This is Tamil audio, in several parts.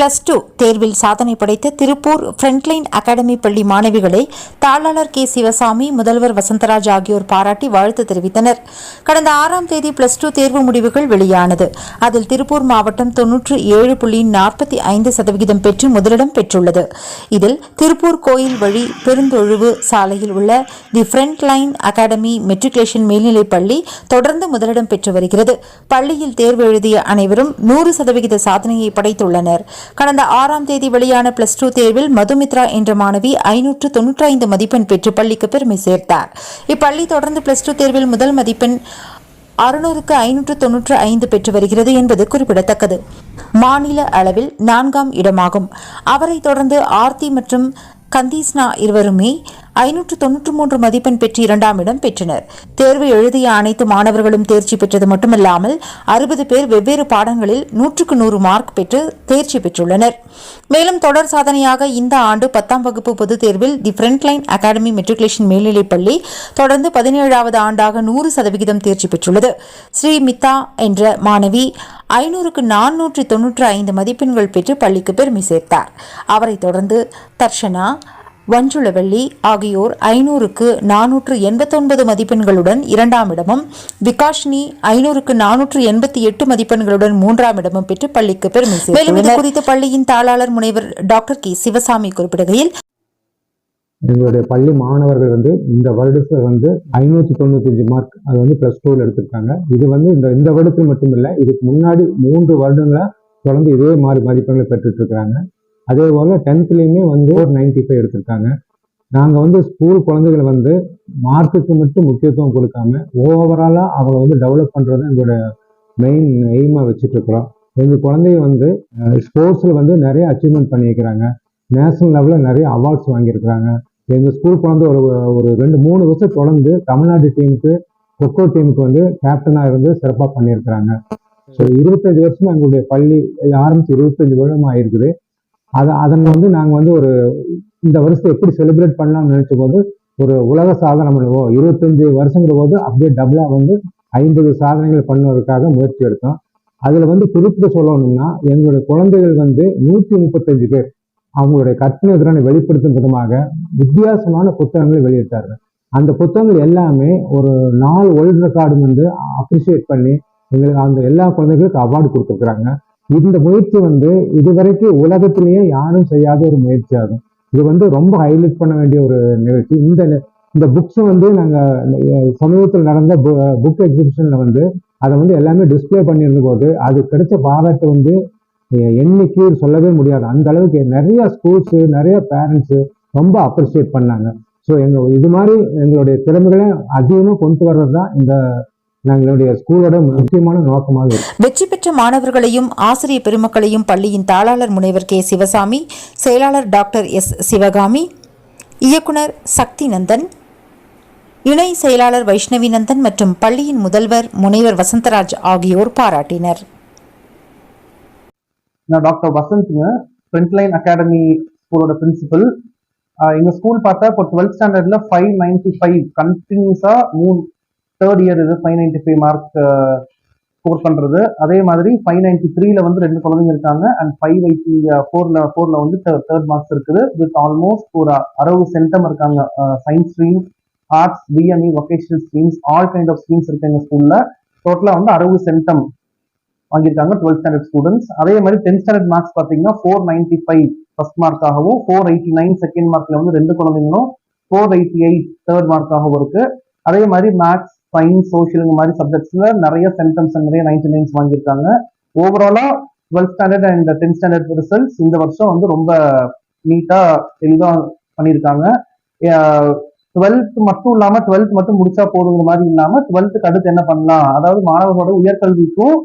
பிளஸ் டூ தேர்வில் சாதனை படைத்த திருப்பூர் ஃப்ரண்ட்லைன் அகாடமி பள்ளி மாணவிகளை தாளாளர் கே. சிவசாமி முதல்வர் வசந்தராஜ் ஆகியோர் பாராட்டி வாழ்த்து தெரிவித்தனர். கடந்த ஆறாம் தேதி பிளஸ் டூ தேர்வு முடிவுகள் வெளியானது. அதில் திருப்பூர் மாவட்டம் தொன்னூற்று ஏழு புள்ளி நாற்பத்தி ஐந்து சதவிகிதம் பெற்று முதலிடம் பெற்றுள்ளது. இதில் திருப்பூர் கோயில் வழி பெருந்தொழுவு சாலையில் உள்ள தி ஃப்ரண்ட்லைன் அகாடமி மெட்ரிகுலேஷன் மேல்நிலைப் பள்ளி தொடர்ந்து முதலிடம் பெற்று வருகிறது. பள்ளியில் தேர்வு எழுதிய அனைவரும் நூறு சதவிகித சாதனையை படைத்துள்ளனர். கடந்த ஆறாம் தேதி வெளியான பிளஸ் டூ தேர்வில் மதுமித்ரா என்ற மாணவி ஐநூற்று தொன்னூற்றி ஐந்து மதிப்பெண் பெற்று பள்ளிக்கு பெருமை சேர்த்தார். இப்பள்ளி தொடர்ந்து பிளஸ் டூ தேர்வில் முதல் மதிப்பெண் அறுநூறுக்கு ஐநூற்று தொன்னூற்று ஐந்து பெற்று வருகிறது என்பது குறிப்பிடத்தக்கது. மாநில அளவில் நான்காம் இடமாகும். அவரை தொடர்ந்து ஆர்த்தி மற்றும் கந்தீஸ்னா இருவருமே ஐநூற்று தொன்னூற்று மூன்று மதிப்பெண் பெற்று இரண்டாம் இடம் பெற்றனர். தேர்வு எழுதிய அனைத்து மாணவர்களும் தேர்ச்சி பெற்றது மட்டுமல்லாமல் அறுபது பேர் வெவ்வேறு பாடங்களில் நூற்றுக்கு நூறு மார்க் பெற்று தேர்ச்சி பெற்றுள்ளனர். மேலும் தொடர் சாதனையாக இந்த ஆண்டு பத்தாம் வகுப்பு பொதுத் தேர்வில் தி ஃப்ரண்ட்லைன் அகாடமி மெட்ரிகுலேஷன் மேல்நிலைப் பள்ளி தொடர்ந்து பதினேழாவது ஆண்டாக நூறு சதவிகிதம் தேர்ச்சி பெற்றுள்ளது. ஸ்ரீ மிதா என்ற மாணவி ஐநூறுக்கு நானூற்றி தொன்னூற்று ஐந்து மதிப்பெண்கள் பெற்று பள்ளிக்கு பெருமை சேர்த்தார். அவரைத் தொடர்ந்து தர்ஷனா வஞ்சுளவள்ளி ஆகியோர் ஐநூறுக்கு நானூற்று எண்பத்தொன்பது மதிப்பெண்களுடன் இரண்டாம் இடமும் விகாஷினி ஐநூறுக்கு நானூற்று எண்பத்தி எட்டு மதிப்பெண்களுடன் மூன்றாம் இடமும் பெற்று பள்ளிக்கு பெருமை சேர்த்துள்ளனர். இது குறித்து பள்ளியின் தாளாளர் முனைவர் டாக்டர் கே. சிவசாமி குறிப்பிடுகையில் எங்களுடைய பள்ளி மாணவர்கள் வந்து இந்த வருடத்தில் வந்து ஐநூற்றி தொண்ணூத்தஞ்சு மார்க் அது வந்து ப்ளஸ் டூவில் எடுத்திருக்காங்க. இது வந்து இந்த இந்த வருடத்தில் மட்டும் இல்லை இதுக்கு முன்னாடி மூன்று வருடங்களா தொடர்ந்து இதே மாதிரி மதிப்பெண்களை பெற்றுட்டு இருக்கிறாங்க. அதே போல் டென்த்லேயுமே வந்து ஒரு நைன்டி ஃபைவ் எடுத்திருக்காங்க. நாங்கள் வந்து ஸ்கூல் குழந்தைகளை வந்து மார்க்குக்கு மட்டும் முக்கியத்துவம் கொடுக்காம ஓவராலாக அவளை வந்து டெவலப் பண்ணுறது எங்களோட மெயின் எய்மாக வச்சுட்ருக்குறோம் எங்கள் குழந்தைங்க வந்து ஸ்போர்ட்ஸில் வந்து நிறைய அச்சீவ்மெண்ட் பண்ணியிருக்கிறாங்க. நேஷனல் லெவலில் நிறைய அவார்ட்ஸ் வாங்கியிருக்கிறாங்க. எங்கள் ஸ்கூல் குழந்தை ஒரு ஒரு ரெண்டு மூணு வருஷம் தொடர்ந்து தமிழ்நாடு டீமுக்கு கொக்கோ டீமுக்கு வந்து கேப்டனாக இருந்து சிறப்பாக பண்ணியிருக்கிறாங்க. ஸோ இருபத்தஞ்சு வருஷமாக எங்களுடைய பள்ளி ஆரம்பித்து இருபத்தஞ்சு வருஷமாக ஆயிருக்குது. அதை அதன் வந்து நாங்கள் வந்து ஒரு இந்த வருஷத்தை எப்படி செலிப்ரேட் பண்ணலாம்னு நினைச்ச போது ஒரு உலக சாதனை பண்ணுவோம் இருபத்தஞ்சு வருஷங்கிற போது அப்படியே டபுளாக வந்து ஐம்பது சாதனைகள் பண்ணுவதற்காக முயற்சி எடுத்தோம். அதில் வந்து குறிப்பிட்டு சொல்லணும்னா எங்களுடைய குழந்தைகள் வந்து நூற்றி முப்பத்தஞ்சு பேர். அவங்களுடைய கற்பனை திறனை வெளிப்படுத்தும் விதமாக வித்தியாசமான புத்தகங்களை வெளியிட்டார்கள். அந்த புத்தகங்கள் எல்லாமே ஒரு நாலு வேர்ல்டு ரெக்கார்டு வந்து அப்ரிஷியேட் பண்ணி எங்களுக்கு அந்த எல்லா குழந்தைகளுக்கும் அவார்டு கொடுத்துருக்குறாங்க. இந்த முயற்சி வந்து இதுவரைக்கும் உலகத்திலேயே யாரும் செய்யாத ஒரு முயற்சி ஆகும் இது வந்து ரொம்ப ஹைலைட் பண்ண வேண்டிய ஒரு நிகழ்ச்சி. இந்த இந்த புக்ஸ் வந்து நாங்கள் சமீபத்தில் நடந்த புக் எக்ஸிபிஷனில் வந்து அதை வந்து எல்லாமே டிஸ்பிளே பண்ணியிருந்த போது அது கிடைச்ச பாராட்டு வந்து எண்ணிக்கை சொல்லவே முடியாது. அந்த அளவுக்கு நிறைய ஸ்கூல்ஸு நிறைய பேரண்ட்ஸு ரொம்ப அப்ரிஷியேட் பண்ணாங்க. ஸோ எங்கள் இது மாதிரி எங்களுடைய திறமைகளை அதிகமாக கொண்டு வர்றது தான் இந்த எங்களுடைய ஸ்கூலோட முக்கியமான நோக்கமாக வெற்றி பெற்ற மாணவர்களையும் ஆசிரிய பெருமக்களையும் பள்ளியின் தாளாளர் முனைவர் கே. சிவசாமி செயலாளர் டாக்டர் எஸ். சிவகாமி இயக்குனர் சக்தி நந்தன் இணை செயலாளர் வைஷ்ணவி நந்தன் மற்றும் பள்ளியின் முதல்வர் முனைவர் வசந்தராஜ் ஆகியோர் பாராட்டினர். நான் டாக்டர் வசந்த்ங்க ஃப்ரண்ட்லைன் அகாடமி ஸ்கூலோட பிரின்சிபல் எங்கள் ஸ்கூல் பார்த்தா இப்போ டுவெல்த் ஸ்டாண்டர்டில் ஃபைவ் நைன்டி ஃபைவ் கண்டினியூஸாக மூணு தேர்ட் இயர் இது five ninety five mark score பண்ணுறது அதே மாதிரி ஃபைவ் நைன்டி த்ரீல வந்து ரெண்டு குழந்தைங்க இருக்காங்க. அண்ட் ஃபைவ் எயிட்டி ஃபோரில் ஃபோரில் வந்து தேர்ட் மார்க்ஸ் இருக்குது. வித் ஆல்மோஸ்ட் ஒரு அறுபது சென்டம் இருக்காங்க. Science stream arts BME vocational streams all kind of streams இருக்கு எங்கள் ஸ்கூலில் டோட்டலாக வந்து அறுபது சென்டம் வாங்கியிருக்காங்க டுவெல்த் ஸ்டாண்டர்ட் ஸ்டூடெண்ட்ஸ் அதே மாதிரி டென்த் ஸ்டாண்டர்ட் மார்க்ஸ் பார்த்தீங்கன்னா ஃபோர் நைன்டி ஃபைவ் ஃபர்ஸ்ட் மார்க்காகவும் ஃபோர் எயிட்டி நைன் செகண்ட் மார்க்ல வந்து ரெண்டு குழந்தைங்களும் ஃபோர் எயிட்டி எயிட் தேர்ட் மார்க்காகவும் இருக்கு. அதே மாதிரி மேக்ஸ் சயின்ஸ் சோஷியல் இந்த மாதிரி சப்ஜெக்ட்ஸ்ல நிறைய சென்டம்ஸ் நிறைய நைன்டி நைன்ஸ் வாங்கியிருக்காங்க. ஓவராலா twelfth standard and tenth standard results இந்த வருஷம் வந்து ரொம்ப நீட்டா தெளிவா பண்ணியிருக்காங்க. டுவெல்த் மட்டும் இல்லாம டுவெல்த் மட்டும் முடிச்சா போதுங்கிற மாதிரி இல்லாம டுவெல்த்துக்கு அடுத்து என்ன பண்ணலாம்? அதாவது மாணவர்களோட உயர்கல்விக்கும்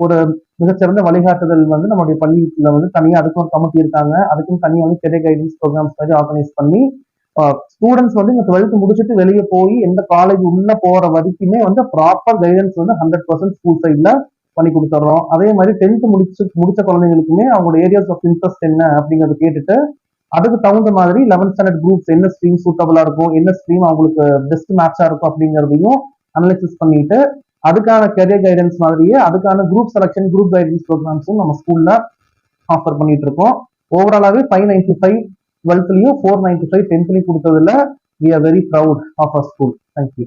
ஒரு மிகச்சிறந்த வழிகாட்டுதல் வந்து நம்மளுடைய பள்ளியில வந்து தனியாக அதுக்கும் ஒரு கமிட்டி இருக்காங்க. அதுக்கும் தனியாக வந்து கெரியர் கைடன்ஸ் ப்ரோக்ராம்ஸ் மாதிரி ஆர்கனைஸ் பண்ணி ஸ்டூடெண்ட்ஸ் வந்து இந்த டுவெல்த் முடிச்சுட்டு வெளியே போய் எந்த காலேஜ் உள்ள போற வரைக்குமே வந்து ப்ராப்பர் கைடன்ஸ் வந்து ஹண்ட்ரட் பர்சன்ட் ஸ்கூல் சைட்ல பண்ணி கொடுத்துட்றோம். அதே மாதிரி டென்த் முடிச்சு முடிச்ச குழந்தைங்களுக்குமே அவங்களோட ஏரியாஸ் ஆஃப் இன்ட்ரெஸ்ட் என்ன அப்படிங்கறத கேட்டுட்டு அதுக்கு தகுந்த மாதிரி லெவன்த் ஸ்டாண்டர்ட் குரூப்ஸ் என்ன ஸ்ட்ரீம் சூட்டபிளா இருக்கும் என்ன ஸ்ட்ரீம் அவங்களுக்கு பெஸ்ட் மேட்சா இருக்கும் அப்படிங்கறதையும் அனலைசிஸ் பண்ணிட்டு அதுக்கான கெரியர் கைடன்ஸ் மாதிரியே அதுக்கான குரூப் செலக்ஷன் குரூப் கைடன்ஸ் ப்ரோக்ராம்ஸும் நம்ம ஸ்கூல்ல ஆஃபர் பண்ணிட்டு இருக்கோம். ஓவராலாவே ஃபைவ் நைன்டி ஃபைவ் டுவெல்த்லயும் ஃபோர் நைன்டி ஃபைவ் டென்த்லயும் கொடுத்ததுல we are very proud of a school thank you